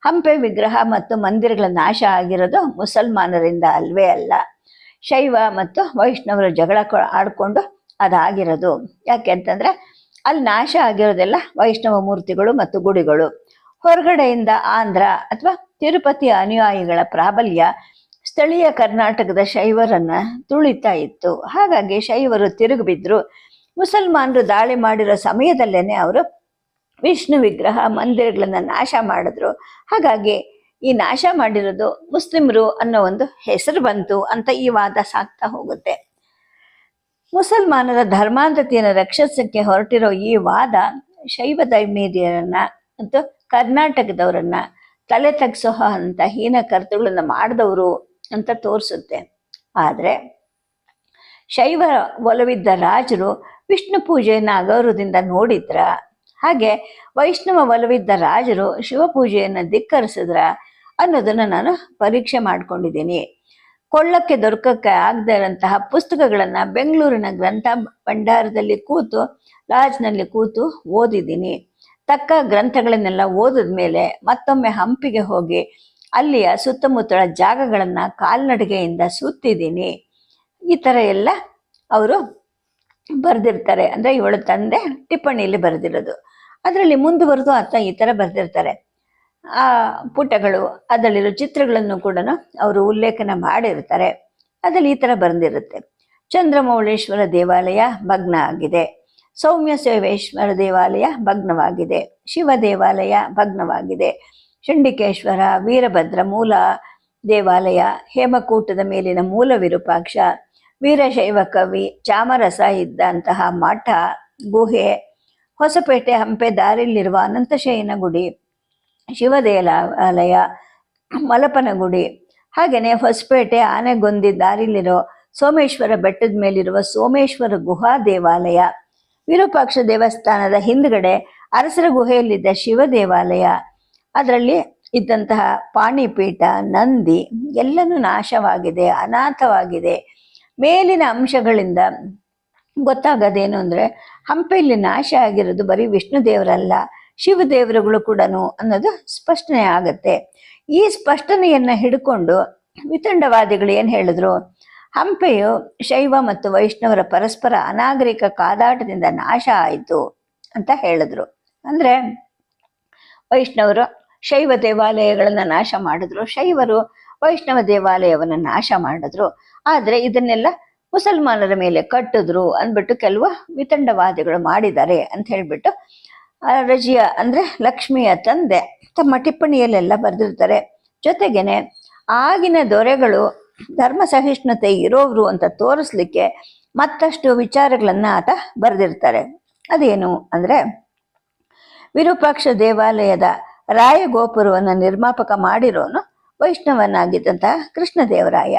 ಹಂಪೆ ವಿಗ್ರಹ ಮತ್ತು ಮಂದಿರಗಳ ನಾಶ ಆಗಿರೋದು ಮುಸಲ್ಮಾನರಿಂದ ಅಲ್ವೇ ಅಲ್ಲ. ಶೈವ ಮತ್ತು ವೈಷ್ಣವರ ಜಗಳ ಆಡಿಕೊಂಡು ಅದಾಗಿರೋದು. ಯಾಕೆ ಅಂತಂದ್ರೆ, ಅಲ್ಲಿ ನಾಶ ಆಗಿರೋದೆಲ್ಲ ವೈಷ್ಣವ ಮೂರ್ತಿಗಳು ಮತ್ತು ಗುಡಿಗಳು. ಹೊರಗಡೆಯಿಂದ ಆಂಧ್ರ ಅಥವಾ ತಿರುಪತಿ ಅನುಯಾಯಿಗಳ ಪ್ರಾಬಲ್ಯ ಸ್ಥಳೀಯ ಕರ್ನಾಟಕದ ಶೈವರನ್ನ ತುಳಿತಾ ಇತ್ತು. ಹಾಗಾಗಿ ಶೈವರು ತಿರುಗಿ ಬಿದ್ರು ಮುಸಲ್ಮಾನರು ದಾಳಿ ಮಾಡಿರೋ ಸಮಯದಲ್ಲೇನೆ ಅವರು ವಿಷ್ಣು ವಿಗ್ರಹ ಮಂದಿರಗಳನ್ನು ನಾಶ ಮಾಡಿದ್ರು. ಹಾಗಾಗಿ ಈ ನಾಶ ಮಾಡಿರೋದು ಮುಸ್ಲಿಮರು ಅನ್ನೋ ಒಂದು ಹೆಸರು ಬಂತು ಅಂತ ಈ ವಾದ ಸಾಕ್ತಾ ಹೋಗುತ್ತೆ. ಮುಸಲ್ಮಾನರ ಧರ್ಮಾಂಧತೆಯನ್ನು ರಕ್ಷಿಸಕ್ಕೆ ಹೊರಟಿರೋ ಈ ವಾದ ಶೈವ ದೈಮೇರಿಯರನ್ನ ಮತ್ತು ಕರ್ನಾಟಕದವರನ್ನ ತಲೆ ತಗ್ಸೋಹ ಅಂತ ಹೀನ ಕರ್ತುಗಳನ್ನ ಮಾಡಿದವರು ಅಂತ ತೋರಿಸುತ್ತೆ. ಆದರೆ ಶೈವ ಒಲವಿದ್ದ ರಾಜರು ವಿಷ್ಣು ಪೂಜೆಯನ್ನು ಅಗೌರವದಿಂದ ನೋಡಿದ್ರ. ಹಾಗೆ ವೈಷ್ಣವ ಒಲವಿದ್ದ ರಾಜರು ಶಿವ ಪೂಜೆಯನ್ನು ಧಿಕ್ಕರಿಸಿದ್ರ ಅನ್ನೋದನ್ನ ನಾನು ಪರೀಕ್ಷೆ ಮಾಡ್ಕೊಂಡಿದ್ದೀನಿ. ಕೊಳ್ಳಕ್ಕೆ ದೊರಕಕ್ಕೆ ಆಗದೇ ಇರೋಂತಹ ಪುಸ್ತಕಗಳನ್ನ ಬೆಂಗಳೂರಿನ ಗ್ರಂಥ ಭಂಡಾರದಲ್ಲಿ ಕೂತು ಲಾಜ್ನಲ್ಲಿ ಕೂತು ಓದಿದ್ದೀನಿ. ತಕ್ಕ ಗ್ರಂಥಗಳನ್ನೆಲ್ಲ ಓದಿದ ಮೇಲೆ ಮತ್ತೊಮ್ಮೆ ಹಂಪಿಗೆ ಹೋಗಿ ಅಲ್ಲಿಯ ಸುತ್ತಮುತ್ತಲ ಜಾಗಗಳನ್ನು ಕಾಲ್ನಡಿಗೆಯಿಂದ ಸುತ್ತಿದ್ದೀನಿ. ಈ ಥರ ಎಲ್ಲ ಅವರು ಬರೆದಿರ್ತಾರೆ. ಅಂದರೆ ಇವಳ ತಂದೆ ಟಿಪ್ಪಣಿಯಲ್ಲಿ ಬರೆದಿರೋದು. ಅದರಲ್ಲಿ ಮುಂದುವರೆದು ಆತ ಈ ಥರ ಬರೆದಿರ್ತಾರೆ. ಆ ಪುಟಗಳು, ಅದರಲ್ಲಿರೋ ಚಿತ್ರಗಳನ್ನು ಕೂಡ ಅವರು ಉಲ್ಲೇಖನ ಮಾಡಿರ್ತಾರೆ. ಅದರಲ್ಲಿ ಈ ಥರ ಬರೆದಿರುತ್ತೆ ಚಂದ್ರಮೌಳೇಶ್ವರ ದೇವಾಲಯ ಭಗ್ನ ಆಗಿದೆ ಸೌಮ್ಯ ಸೇವೇಶ್ವರ ದೇವಾಲಯ ಭಗ್ನವಾಗಿದೆ. ಶಿವ ದೇವಾಲಯ ಭಗ್ನವಾಗಿದೆ. ಶಂಡಿಕೇಶ್ವರ ವೀರಭದ್ರ ಮೂಲ ದೇವಾಲಯ, ಹೇಮಕೂಟದ ಮೇಲಿನ ಮೂಲ ವಿರೂಪಾಕ್ಷ ವೀರಶೈವ ಕವಿ, ಚಾಮರಸ ಇದ್ದಂತಹ ಮಠ, ಗುಹೆ, ಹೊಸಪೇಟೆ ಹಂಪೆ ದಾರಿಲಿರುವ ಅನಂತಶಯನ ಗುಡಿ ಶಿವದೇವಾಲಯ ಮಲಪನ ಗುಡಿ ಹಾಗೆಯೇ ಹೊಸಪೇಟೆ ಆನೆಗೊಂದಿ ದಾರಿಲಿರೋ ಸೋಮೇಶ್ವರ ಬೆಟ್ಟದ ಮೇಲಿರುವ ಸೋಮೇಶ್ವರ ಗುಹಾ ದೇವಾಲಯ, ವಿರೂಪಾಕ್ಷ ದೇವಸ್ಥಾನದ ಹಿಂದ್ಗಡೆ ಅರಸರ ಗುಹೆಯಲ್ಲಿದ್ದ ಶಿವ ದೇವಾಲಯ ಅದರಲ್ಲಿ ಇದ್ದಂತಹ ಪಾಣಿಪೀಠ, ನಂದಿ ಎಲ್ಲನೂ ನಾಶವಾಗಿದೆ, ಅನಾಥವಾಗಿದೆ. ಮೇಲಿನ ಅಂಶಗಳಿಂದ ಗೊತ್ತಾಗೋದೇನು ಅಂದರೆ ಹಂಪೆಯಲ್ಲಿ ನಾಶ ಆಗಿರೋದು ಬರೀ ವಿಷ್ಣು ದೇವರಲ್ಲ ಶಿವದೇವರುಗಳು ಕೂಡ ಅನ್ನೋದು ಸ್ಪಷ್ಟನೆ ಆಗುತ್ತೆ. ಈ ಸ್ಪಷ್ಟನೆಯನ್ನು ಹಿಡ್ಕೊಂಡು ವಿತಂಡವಾದಿಗಳು ಏನು ಹೇಳಿದ್ರು? ಹಂಪೆಯು ಶೈವ ಮತ್ತು ವೈಷ್ಣವರ ಪರಸ್ಪರ ಅನಾಗರಿಕ ಕಾದಾಟದಿಂದ ನಾಶ ಆಯಿತು ಅಂತ ಹೇಳಿದ್ರು. ಅಂದರೆ ವೈಷ್ಣವರು ಶೈವ ದೇವಾಲಯಗಳನ್ನು ನಾಶ ಮಾಡಿದ್ರು, ಶೈವರು ವೈಷ್ಣವ ದೇವಾಲಯವನ್ನ ನಾಶ ಮಾಡಿದ್ರು. ಆದ್ರೆ ಇದನ್ನೆಲ್ಲ ಮುಸಲ್ಮಾನರ ಮೇಲೆ ಕಟ್ಟಿದ್ರು ಅಂದ್ಬಿಟ್ಟು ಕೆಲವು ವಿತಂಡವಾದಿಗಳು ಮಾಡಿದ್ದಾರೆ ಅಂತ ಹೇಳ್ಬಿಟ್ಟು ರಜಿಯ ಅಂದ್ರೆ ಲಕ್ಷ್ಮಿಯ ತಂದೆ ತಮ್ಮ ಟಿಪ್ಪಣಿಯಲ್ಲೆಲ್ಲ ಬರೆದಿರ್ತಾರೆ. ಜೊತೆಗೇನೆ ಆಗಿನ ದೊರೆಗಳು ಧರ್ಮ ಸಹಿಷ್ಣುತೆ ಇರೋರು ಅಂತ ತೋರಿಸ್ಲಿಕ್ಕೆ ಮತ್ತಷ್ಟು ವಿಚಾರಗಳನ್ನ ಆತ ಬರೆದಿರ್ತಾರೆ. ಅದೇನು ಅಂದ್ರೆ ವಿರೂಪಾಕ್ಷ ದೇವಾಲಯದ ರಾಯಗೋಪುರವನ್ನು ನಿರ್ಮಾಪಕ ಮಾಡಿರೋನು ವೈಷ್ಣವನಾಗಿದ್ದಂತಹ ಕೃಷ್ಣದೇವರಾಯ.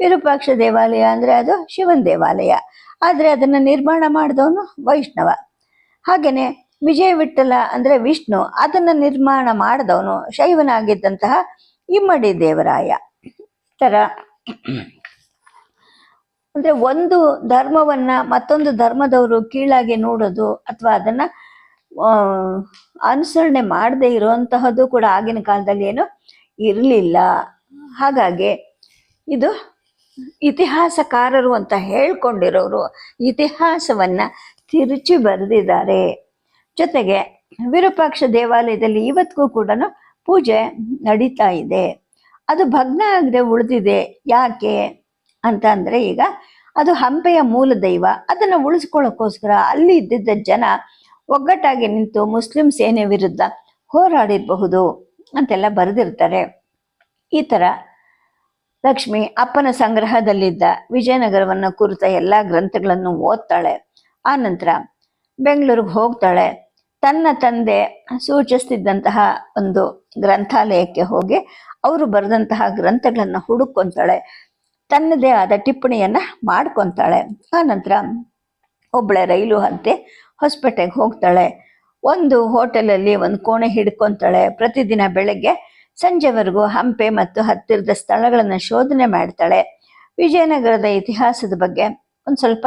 ವಿರೂಪಾಕ್ಷ ದೇವಾಲಯ ಅಂದ್ರೆ ಅದು ಶಿವನ ದೇವಾಲಯ. ಆದರೆ ಅದನ್ನ ನಿರ್ಮಾಣ ಮಾಡಿದವನು ವೈಷ್ಣವ. ಹಾಗೆಯೇ ವಿಜಯ ವಿಠಲ ಅಂದ್ರೆ ವಿಷ್ಣು, ಅದನ್ನ ನಿರ್ಮಾಣ ಮಾಡಿದವನು ಶೈವನಾಗಿದ್ದಂತಹ ಇಮ್ಮಡಿ ದೇವರಾಯ. ಥರ ಅಂದ್ರೆ ಒಂದು ಧರ್ಮವನ್ನ ಮತ್ತೊಂದು ಧರ್ಮದವರು ಕೀಳಾಗಿ ನೋಡೋದು ಅಥವಾ ಅದನ್ನ ಅನುಸರಣೆ ಮಾಡದೇ ಇರುವಂತಹದ್ದು ಕೂಡ ಆಗಿನ ಕಾಲದಲ್ಲಿ ಏನು ಇರಲಿಲ್ಲ. ಹಾಗಾಗಿ ಇದು ಇತಿಹಾಸಕಾರರು ಅಂತ ಹೇಳ್ಕೊಂಡಿರೋರು ಇತಿಹಾಸವನ್ನ ತಿರುಚಿ ಬರೆದಿದ್ದಾರೆ. ಜೊತೆಗೆ ವಿರೂಪಾಕ್ಷ ದೇವಾಲಯದಲ್ಲಿ ಇವತ್ತಿಗೂ ಕೂಡ ಪೂಜೆ ನಡೀತಾ ಇದೆ. ಅದು ಭಗ್ನ ಆಗದೆ ಉಳಿದಿದೆ. ಯಾಕೆ ಅಂತ ಅಂದರೆ ಈಗ ಅದು ಹಂಪೆಯ ಮೂಲ ದೈವ. ಅದನ್ನು ಉಳಿಸ್ಕೊಳ್ಳೋಕ್ಕೋಸ್ಕರ ಅಲ್ಲಿ ಇದ್ದಿದ್ದ ಜನ ಒಗ್ಗಟ್ಟಾಗಿ ನಿಂತು ಮುಸ್ಲಿಂ ಸೇನೆ ವಿರುದ್ಧ ಹೋರಾಡಿರಬಹುದು ಅಂತೆಲ್ಲ ಬರೆದಿರ್ತಾರೆ. ಈ ಥರ ಲಕ್ಷ್ಮಿ ಅಪ್ಪನ ಸಂಗ್ರಹದಲ್ಲಿದ್ದ ವಿಜಯನಗರವನ್ನು ಕುರಿತ ಎಲ್ಲ ಗ್ರಂಥಗಳನ್ನು ಓದ್ತಾಳೆ. ಆ ನಂತರ ಬೆಂಗಳೂರಿಗೆ ಹೋಗ್ತಾಳೆ. ತನ್ನ ತಂದೆ ಸೂಚಿಸ್ತಿದ್ದಂತಹ ಒಂದು ಗ್ರಂಥಾಲಯಕ್ಕೆ ಹೋಗಿ ಅವರು ಬರೆದಂತಹ ಗ್ರಂಥಗಳನ್ನು ಹುಡುಕೊಂತಾಳೆ. ತನ್ನದೇ ಆದ ಟಿಪ್ಪಣಿಯನ್ನ ಮಾಡ್ಕೊತಾಳೆ. ಆ ನಂತರ ಒಬ್ಬಳೆ ರೈಲು ಹತ್ತಿ ಹೊಸಪೇಟೆಗೆ ಹೋಗ್ತಾಳೆ. ಒಂದು ಹೋಟೆಲಲ್ಲಿ ಒಂದು ಕೋಣೆ ಹಿಡ್ಕೊತಾಳೆ. ಪ್ರತಿದಿನ ಬೆಳಗ್ಗೆ ಸಂಜೆವರೆಗೂ ಹಂಪೆ ಮತ್ತು ಹತ್ತಿರದ ಸ್ಥಳಗಳನ್ನು ಶೋಧನೆ ಮಾಡ್ತಾಳೆ. ವಿಜಯನಗರದ ಇತಿಹಾಸದ ಬಗ್ಗೆ ಒಂದು ಸ್ವಲ್ಪ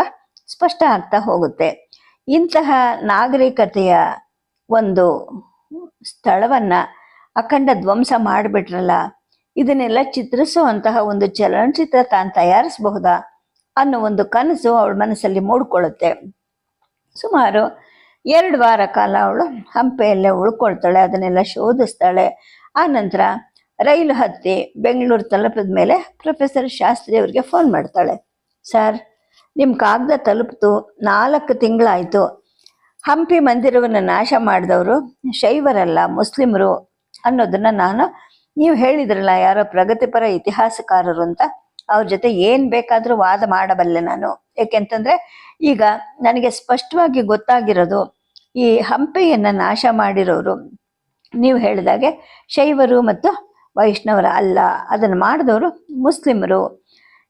ಸ್ಪಷ್ಟ ಆಗ್ತಾ ಹೋಗುತ್ತೆ. ಇಂತಹ ನಾಗರಿಕತೆಯ ಒಂದು ಸ್ಥಳವನ್ನು ಅಖಂಡ ಧ್ವಂಸ ಮಾಡಿಬಿಟ್ರಲ್ಲ, ಇದನ್ನೆಲ್ಲ ಚಿತ್ರಿಸುವಂತಹ ಒಂದು ಚಲನಚಿತ್ರ ತಾನು ತಯಾರಿಸಬಹುದಾ ಅನ್ನೋ ಒಂದು ಕನಸು ಅವಳ ಮನಸ್ಸಲ್ಲಿ ಮೂಡ್ಕೊಳ್ಳುತ್ತೆ. ಸುಮಾರು ಎರಡು ವಾರ ಕಾಲ ಅವಳು ಹಂಪೆಯಲ್ಲೇ ಉಳ್ಕೊಳ್ತಾಳೆ, ಅದನ್ನೆಲ್ಲ ಶೋಧಿಸ್ತಾಳೆ. ನಂತರ ರೈಲು ಹತ್ತಿ ಬೆಂಗಳೂರು ತಲುಪಿದ ಮೇಲೆ ಪ್ರೊಫೆಸರ್ ಶಾಸ್ತ್ರಿ ಅವರಿಗೆ ಫೋನ್ ಮಾಡ್ತಾಳೆ. ಸರ್ ನಿಮ್ಮ ಕಾಗದ ತಲುಪಿತು, ನಾಲ್ಕು ತಿಂಗಳಾಯಿತು. ಹಂಪಿ ಮಂದಿರವನ್ನು ನಾಶ ಮಾಡಿದವರು ಶೈವರಲ್ಲ, ಮುಸ್ಲಿಮರು ಅನ್ನೋದನ್ನು ನಾನು, ನೀವು ಹೇಳಿದ್ರಲ್ಲ, ಯಾರೋ ಪ್ರಗತಿಪರ ಇತಿಹಾಸಕಾರರು ಅಂತ. ಅವ್ರ ಜೊತೆ ಏನು ಬೇಕಾದರೂ ವಾದ ಮಾಡಬಲ್ಲೆ ನಾನು. ಯಾಕೆಂತಂದ್ರೆ ಈಗ ನನಗೆ ಸ್ಪಷ್ಟವಾಗಿ ಗೊತ್ತಾಗಿರೋದು ಈ ಹಂಪೆಯನ್ನ ನಾಶ ಮಾಡಿರೋರು ನೀವು ಹೇಳಿದಾಗೆ ಶೈವರು ಮತ್ತು ವೈಷ್ಣವರ ಅಲ್ಲ, ಅದನ್ನು ಮಾಡಿದವರು ಮುಸ್ಲಿಮರು.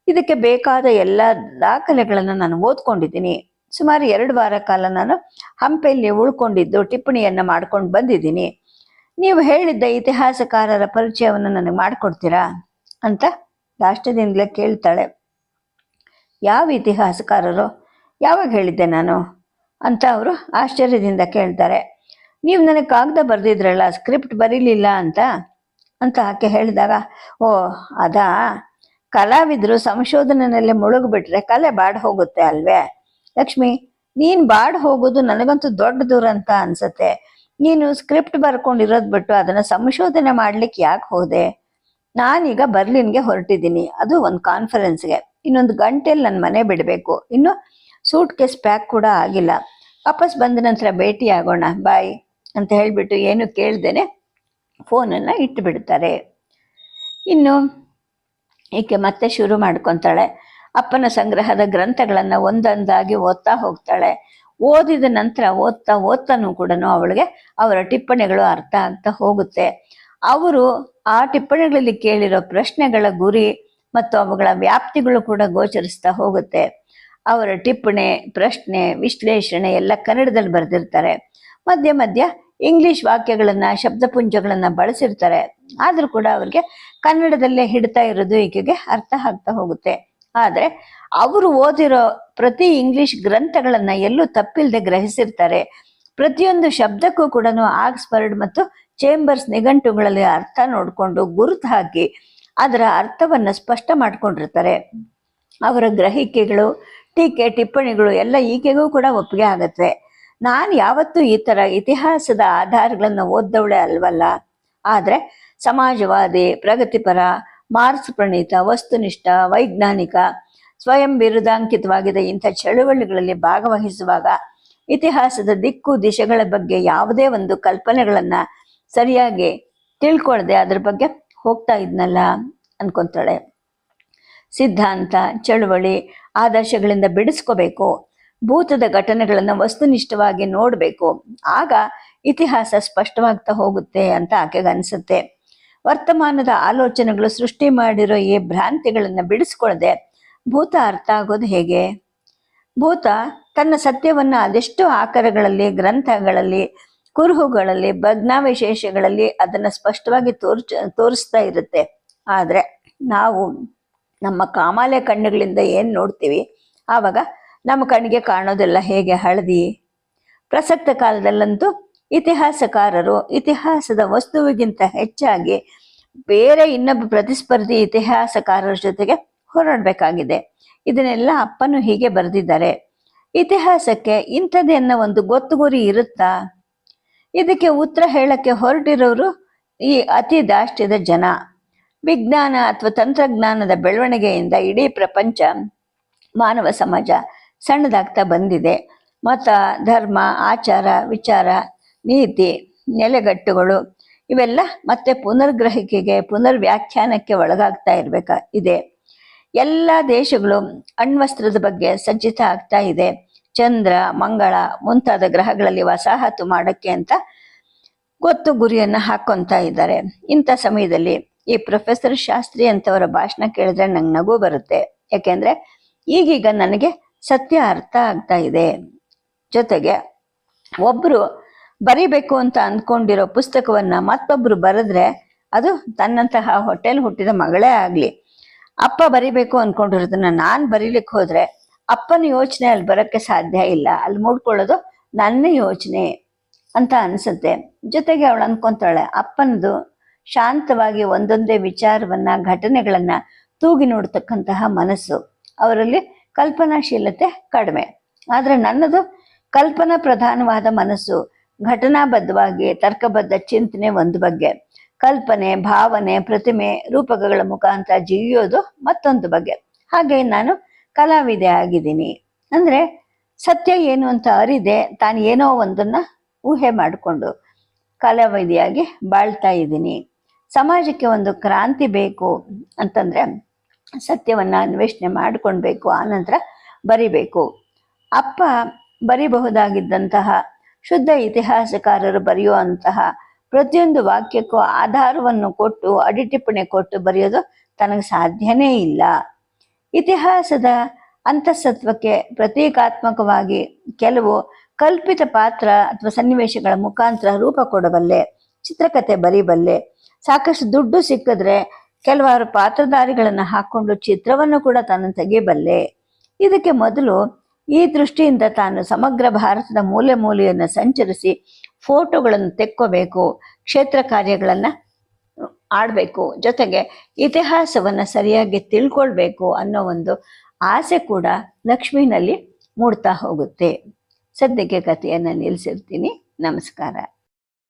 ಇದಕ್ಕೆ ಬೇಕಾದ ಎಲ್ಲ ದಾಖಲೆಗಳನ್ನು ನಾನು ಓದ್ಕೊಂಡಿದ್ದೀನಿ. ಸುಮಾರು ಎರಡು ವಾರ ಕಾಲ ನಾನು ಹಂಪೆಯಲ್ಲಿ ಉಳ್ಕೊಂಡಿದ್ದು, ಟಿಪ್ಪಣಿಯನ್ನ ಮಾಡ್ಕೊಂಡು ಬಂದಿದ್ದೀನಿ. ನೀವು ಹೇಳಿದ್ದ ಇತಿಹಾಸಕಾರರ ಪರಿಚಯವನ್ನು ನನಗೆ ಮಾಡಿಕೊಡ್ತೀರಾ ಅಂತ ರಾಷ್ಟ್ರದಿಂದಲೇ ಕೇಳ್ತಾಳೆ. ಯಾವ ಇತಿಹಾಸಕಾರರು? ಯಾವಾಗ ಹೇಳಿದ್ದೆ ನಾನು? ಅಂತ ಅವರು ಆಶ್ಚರ್ಯದಿಂದ ಕೇಳ್ತಾರೆ. ನೀವು ನನಗೆ ಕಾಗದ ಬರೆದಿದ್ರಲ್ಲ, ಸ್ಕ್ರಿಪ್ಟ್ ಬರೀಲಿಲ್ಲ ಅಂತ? ಅಂತ ಆಕೆ ಹೇಳಿದಾಗ, ಓ, ಅದಾ? ಕಲಾವಿದರು ಸಂಶೋಧನೆಯಲ್ಲಿ ಮುಳುಗಿಬಿಟ್ರೆ ಕಲೆ ಬಾಡ್ ಹೋಗುತ್ತೆ ಅಲ್ವೇ? ಲಕ್ಷ್ಮಿ, ನೀನ್ ಬಾಡ್ ಹೋಗೋದು ನನಗಂತೂ ದೊಡ್ಡ ದೂರ ಅಂತ ಅನ್ಸತ್ತೆ. ನೀನು ಸ್ಕ್ರಿಪ್ಟ್ ಬರ್ಕೊಂಡಿರೋದ್ ಬಿಟ್ಟು ಅದನ್ನ ಸಂಶೋಧನೆ ಮಾಡ್ಲಿಕ್ಕೆ ಯಾಕೆ ಹೋದೆ? ನಾನೀಗ ಬರ್ಲಿನ್ಗೆ ಹೊರಟಿದ್ದೀನಿ. ಅದು ಒಂದು ಕಾನ್ಫರೆನ್ಸ್ಗೆ ಇನ್ನೊಂದು ಗಂಟೆಯಲ್ಲಿ ನನ್ನ ಮನೆ ಬಿಡಬೇಕು. ಇನ್ನು ಸೂಟ್ ಕೇಸ್ ಪ್ಯಾಕ್ ಕೂಡ ಆಗಿಲ್ಲ. ವಾಪಸ್ ಬಂದ ನಂತರ ಭೇಟಿ ಆಗೋಣ, ಬಾಯ್ ಅಂತ ಹೇಳಿಬಿಟ್ಟು ಏನು ಕೇಳ್ದೇನೆ ಫೋನನ್ನು ಇಟ್ಟು ಬಿಡ್ತಾರೆ ಇನ್ನು ಈಕೆ ಮತ್ತೆ ಶುರು ಮಾಡ್ಕೊತಾಳೆ. ಅಪ್ಪನ ಸಂಗ್ರಹದ ಗ್ರಂಥಗಳನ್ನು ಒಂದೊಂದಾಗಿ ಓದ್ತಾ ಹೋಗ್ತಾಳೆ. ಓದಿದ ನಂತರ ಓದ್ತಾ ಓದ್ತಾನು ಕೂಡ ಅವಳಿಗೆ ಅವರ ಟಿಪ್ಪಣಿಗಳು ಅರ್ಥ ಆಗ್ತಾ ಹೋಗುತ್ತೆ. ಅವರು ಆ ಟಿಪ್ಪಣಿಗಳಲ್ಲಿ ಕೇಳಿರೋ ಪ್ರಶ್ನೆಗಳ ಗುರಿ ಮತ್ತು ಅವುಗಳ ವ್ಯಾಪ್ತಿಗಳು ಕೂಡ ಗೋಚರಿಸ್ತಾ ಹೋಗುತ್ತೆ. ಅವರ ಟಿಪ್ಪಣಿ, ಪ್ರಶ್ನೆ, ವಿಶ್ಲೇಷಣೆ ಎಲ್ಲ ಕನ್ನಡದಲ್ಲಿ ಬರೆದಿರ್ತಾರೆ. ಮಧ್ಯ ಮಧ್ಯ ಇಂಗ್ಲಿಷ್ ವಾಕ್ಯಗಳನ್ನು, ಶಬ್ದಪುಂಜಗಳನ್ನ ಬಳಸಿರ್ತಾರೆ. ಆದರೂ ಕೂಡ ಅವ್ರಿಗೆ ಕನ್ನಡದಲ್ಲೇ ಹಿಡ್ತಾ ಇರೋದು ಈಕೆಗೆ ಅರ್ಥ ಆಗ್ತಾ ಹೋಗುತ್ತೆ. ಆದರೆ ಅವರು ಓದಿರೋ ಪ್ರತಿ ಇಂಗ್ಲಿಷ್ ಗ್ರಂಥಗಳನ್ನು ಎಲ್ಲೂ ತಪ್ಪಿಲ್ಲದೆ ಗ್ರಹಿಸಿರ್ತಾರೆ. ಪ್ರತಿಯೊಂದು ಶಬ್ದಕ್ಕೂ ಕೂಡ ಆಕ್ಸ್ಫರ್ಡ್ ಮತ್ತು ಚೇಂಬರ್ಸ್ ನಿಘಂಟುಗಳಲ್ಲಿ ಅರ್ಥ ನೋಡಿಕೊಂಡು ಗುರುತು ಹಾಕಿ ಅದರ ಅರ್ಥವನ್ನು ಸ್ಪಷ್ಟ ಮಾಡಿಕೊಂಡಿರ್ತಾರೆ. ಅವರ ಗ್ರಹಿಕೆಗಳು, ಟೀಕೆ, ಟಿಪ್ಪಣಿಗಳು ಎಲ್ಲ ಈಕೆಗೂ ಕೂಡ ಒಪ್ಪಿಗೆ ಆಗತ್ತೆ. ನಾನು ಯಾವತ್ತೂ ಈ ಥರ ಇತಿಹಾಸದ ಆಧಾರಗಳನ್ನು ಓದ್ದವಳೆ ಅಲ್ವಲ್ಲ. ಆದರೆ ಸಮಾಜವಾದಿ, ಪ್ರಗತಿಪರ ಮಾರ್ಕ್ಸ್ ಪ್ರಣೀತ, ವಸ್ತುನಿಷ್ಠ, ವೈಜ್ಞಾನಿಕ, ಸ್ವಯಂ ವಿರುದ್ಧಾಂಕಿತವಾಗಿದೆ ಇಂಥ ಚಳುವಳಿಗಳಲ್ಲಿ ಭಾಗವಹಿಸುವಾಗ ಇತಿಹಾಸದ ದಿಕ್ಕು, ದಿಶೆಗಳ ಬಗ್ಗೆ ಯಾವುದೇ ಒಂದು ಕಲ್ಪನೆಗಳನ್ನು ಸರಿಯಾಗಿ ತಿಳ್ಕೊಳ್ಳದೆ ಅದ್ರ ಬಗ್ಗೆ ಹೋಗ್ತಾ ಇದ್ನಲ್ಲ ಅನ್ಕೊಂತಾಳೆ. ಸಿದ್ಧಾಂತ, ಚಳುವಳಿ, ಆದರ್ಶಗಳಿಂದ ಬಿಡಿಸ್ಕೋಬೇಕು, ಭೂತದ ಘಟನೆಗಳನ್ನು ವಸ್ತುನಿಷ್ಠವಾಗಿ ನೋಡಬೇಕು, ಆಗ ಇತಿಹಾಸ ಸ್ಪಷ್ಟವಾಗ್ತಾ ಹೋಗುತ್ತೆ ಅಂತ ಆಕೆಗೆ ಅನಿಸುತ್ತೆ. ವರ್ತಮಾನದ ಆಲೋಚನೆಗಳು ಸೃಷ್ಟಿ ಮಾಡಿರೋ ಈ ಭ್ರಾಂತಿಗಳನ್ನು ಬಿಡಿಸ್ಕೊಳ್ಳದೆ ಭೂತ ಅರ್ಥ ಆಗೋದು ಹೇಗೆ? ಭೂತ ತನ್ನ ಸತ್ಯವನ್ನ ಅದೆಷ್ಟೋ ಆಕಾರಗಳಲ್ಲಿ, ಗ್ರಂಥಗಳಲ್ಲಿ ಕುರುಹುಗಳಲ್ಲಿ, ಭಗ್ನಾವಿಶೇಷಗಳಲ್ಲಿ ಅದನ್ನು ಸ್ಪಷ್ಟವಾಗಿ ತೋರ್ಚ, ತೋರಿಸ್ತಾ ಇರುತ್ತೆ. ಆದರೆ ನಾವು ನಮ್ಮ ಕಾಮಾಲೆ ಕಣ್ಣುಗಳಿಂದ ಏನು ನೋಡ್ತೀವಿ? ಆವಾಗ ನಮ್ಮ ಕಣ್ಣಿಗೆ ಕಾಣೋದೆಲ್ಲ ಹೇಗೆ ಹಳದಿ? ಪ್ರಸಕ್ತ ಕಾಲದಲ್ಲಂತೂ ಇತಿಹಾಸಕಾರರು ಇತಿಹಾಸದ ವಸ್ತುವಿಗಿಂತ ಹೆಚ್ಚಾಗಿ ಬೇರೆ ಇನ್ನೊಬ್ಬ ಪ್ರತಿಸ್ಪರ್ಧಿ ಇತಿಹಾಸಕಾರರ ಜೊತೆಗೆ ಹೋರಾಡಬೇಕಾಗಿದೆ. ಇದನ್ನೆಲ್ಲ ಅಪ್ಪನು ಹೀಗೆ ಬರೆದಿದ್ದಾರೆ. ಇತಿಹಾಸಕ್ಕೆ ಇಂಥದ್ದೆನ್ನ ಒಂದು ಗೊತ್ತು ಗುರಿ ಇರುತ್ತಾ? ಇದಕ್ಕೆ ಉತ್ತರ ಹೇಳಕ್ಕೆ ಹೊರಟಿರೋರು ಈ ಅತಿ ದಾಷ್ಟ್ಯದ ಜನ. ವಿಜ್ಞಾನ ಅಥವಾ ತಂತ್ರಜ್ಞಾನದ ಬೆಳವಣಿಗೆಯಿಂದ ಇಡೀ ಪ್ರಪಂಚ ಮಾನವ ಸಮಾಜ ಸಣ್ಣದಾಗ್ತಾ ಬಂದಿದೆ. ಮತ, ಧರ್ಮ, ಆಚಾರ, ವಿಚಾರ, ನೀತಿ, ನೆಲೆಗಟ್ಟುಗಳು ಇವೆಲ್ಲ ಮತ್ತೆ ಪುನರ್ಗ್ರಹಿಕೆಗೆ ಪುನರ್ ವ್ಯಾಖ್ಯಾನಕ್ಕೆ ಒಳಗಾಗ್ತಾ ಇರಬೇಕಾ ಇದೆ. ಎಲ್ಲ ದೇಶಗಳು ಅಣ್ವಸ್ತ್ರದ ಬಗ್ಗೆ ಸಜ್ಜಿತ ಆಗ್ತಾ ಇದೆ. ಚಂದ್ರ, ಮಂಗಳ ಮುಂತಾದ ಗ್ರಹಗಳಲ್ಲಿ ವಸಾಹತು ಮಾಡಕ್ಕೆ ಅಂತ ಗೊತ್ತು ಗುರಿಯನ್ನ ಹಾಕೊಂತ ಇದ್ದಾರೆ. ಇಂಥ ಸಮಯದಲ್ಲಿ ಈ ಪ್ರೊಫೆಸರ್ ಶಾಸ್ತ್ರಿ ಅಂತವರ ಭಾಷಣ ಕೇಳಿದ್ರೆ ನಂಗೆ ನಗು ಬರುತ್ತೆ. ಯಾಕೆಂದ್ರೆ ಈಗೀಗ ನನಗೆ ಸತ್ಯ ಅರ್ಥ ಆಗ್ತಾ ಇದೆ. ಜೊತೆಗೆ ಒಬ್ರು ಬರಿಬೇಕು ಅಂತ ಅಂದ್ಕೊಂಡಿರೋ ಪುಸ್ತಕವನ್ನ ಮತ್ತೊಬ್ರು ಬರೆದ್ರೆ ಅದು ತನ್ನಂತಹ ಹೋಟೆಲ್ ಹುಟ್ಟಿದ ಮಗಳೇ ಆಗಲಿ. ಅಪ್ಪ ಬರಿಬೇಕು ಅನ್ಕೊಂಡಿರೋದನ್ನ ನಾನು ಬರೀಲಿಕ್ಕೆ ಹೋದ್ರೆ ಅಪ್ಪನ ಯೋಚನೆ ಅಲ್ಲಿ ಬರೋಕ್ಕೆ ಸಾಧ್ಯ ಇಲ್ಲ. ಅಲ್ಲಿ ಮೂಡ್ಕೊಳ್ಳೋದು ನನ್ನ ಯೋಚನೆ ಅಂತ ಅನ್ಸುತ್ತೆ. ಜೊತೆಗೆ ಅವಳು ಅನ್ಕೊಂತಾಳೆ, ಅಪ್ಪನದು ಶಾಂತವಾಗಿ ಒಂದೊಂದೇ ವಿಚಾರವನ್ನ, ಘಟನೆಗಳನ್ನ ತೂಗಿ ನೋಡ್ತಕ್ಕಂತಹ ಮನಸ್ಸು. ಅವರಲ್ಲಿ ಕಲ್ಪನಾಶೀಲತೆ ಕಡಿಮೆ. ಆದರೆ ನನ್ನದು ಕಲ್ಪನಾ ಪ್ರಧಾನವಾದ ಮನಸ್ಸು, ಘಟನಾಬದ್ಧವಾಗಿ ತರ್ಕಬದ್ಧ ಚಿಂತನೆ ಒಂದು ಬಗ್ಗೆ. ಕಲ್ಪನೆ, ಭಾವನೆ, ಪ್ರತಿಮೆ ರೂಪಕಗಳ ಮುಖಾಂತರ ಜೀವಿಯೋದು ಮತ್ತೊಂದು ಬಗ್ಗೆ. ಹಾಗೆ ನಾನು ಕಲಾವಿದೆ ಆಗಿದ್ದೀನಿ. ಅಂದ್ರೆ ಸತ್ಯ ಏನು ಅಂತ ಅರಿದೆ, ತಾನು ಏನೋ ಒಂದನ್ನ ಊಹೆ ಮಾಡಿಕೊಂಡು ಕಲಾವಿದೆಯಾಗಿ ಬಾಳ್ತಾ ಇದ್ದೀನಿ. ಸಮಾಜಕ್ಕೆ ಒಂದು ಕ್ರಾಂತಿ ಬೇಕು ಅಂತಂದ್ರೆ ಸತ್ಯವನ್ನ ಅನ್ವೇಷಣೆ ಮಾಡ್ಕೊಳ್ಬೇಕು ಆನಂತರ ಬರಿಬೇಕು. ಅಪ್ಪ ಬರಿಬಹುದಾಗಿದ್ದಂತಹ ಶುದ್ಧ ಇತಿಹಾಸಕಾರರು ಬರೆಯುವಂತಹ ಪ್ರತಿಯೊಂದು ವಾಕ್ಯಕ್ಕೂ ಆಧಾರವನ್ನು ಕೊಟ್ಟು ಅಡಿಟಿಪ್ಪಣೆ ಕೊಟ್ಟು ಬರೆಯೋದು ತನಗೆ ಸಾಧ್ಯನೇ ಇಲ್ಲ. ಇತಿಹಾಸದ ಅಂತಸತ್ವಕ್ಕೆ ಪ್ರತೀಕಾತ್ಮಕವಾಗಿ ಕೆಲವು ಕಲ್ಪಿತ ಪಾತ್ರ ಅಥವಾ ಸನ್ನಿವೇಶಗಳ ಮುಖಾಂತರ ರೂಪ ಕೊಡಬಲ್ಲೆ, ಚಿತ್ರಕಥೆ ಬರೀಬಲ್ಲೆ. ಸಾಕಷ್ಟು ದುಡ್ಡು ಸಿಕ್ಕಿದ್ರೆ ಕೆಲವಾರು ಪಾತ್ರಧಾರಿಗಳನ್ನು ಹಾಕೊಂಡು ಚಿತ್ರವನ್ನು ಕೂಡ ತಾನು ತೆಗೆಯಬಲ್ಲೆ. ಇದಕ್ಕೆ ಮೊದಲು ಈ ದೃಷ್ಟಿಯಿಂದ ತಾನು ಸಮಗ್ರ ಭಾರತದ ಮೂಲೆ ಮೂಲೆಯನ್ನು ಸಂಚರಿಸಿ ಫೋಟೋಗಳನ್ನು ತೆಕ್ಕೋಬೇಕು, ಕ್ಷೇತ್ರ ಕಾರ್ಯಗಳನ್ನು ಆಡಬೇಕು. ಜೊತೆಗೆ ಇತಿಹಾಸವನ್ನು ಸರಿಯಾಗಿ ತಿಳ್ಕೊಳ್ಬೇಕು ಅನ್ನೋ ಒಂದು ಆಸೆ ಕೂಡ ಲಕ್ಷ್ಮಿನಲ್ಲಿ ಮೂಡ್ತಾ ಹೋಗುತ್ತೆ. ಸದ್ಯಕ್ಕೆ ಕಥೆಯನ್ನು ನಿಲ್ಲಿಸಿರ್ತೀನಿ ನಮಸ್ಕಾರ.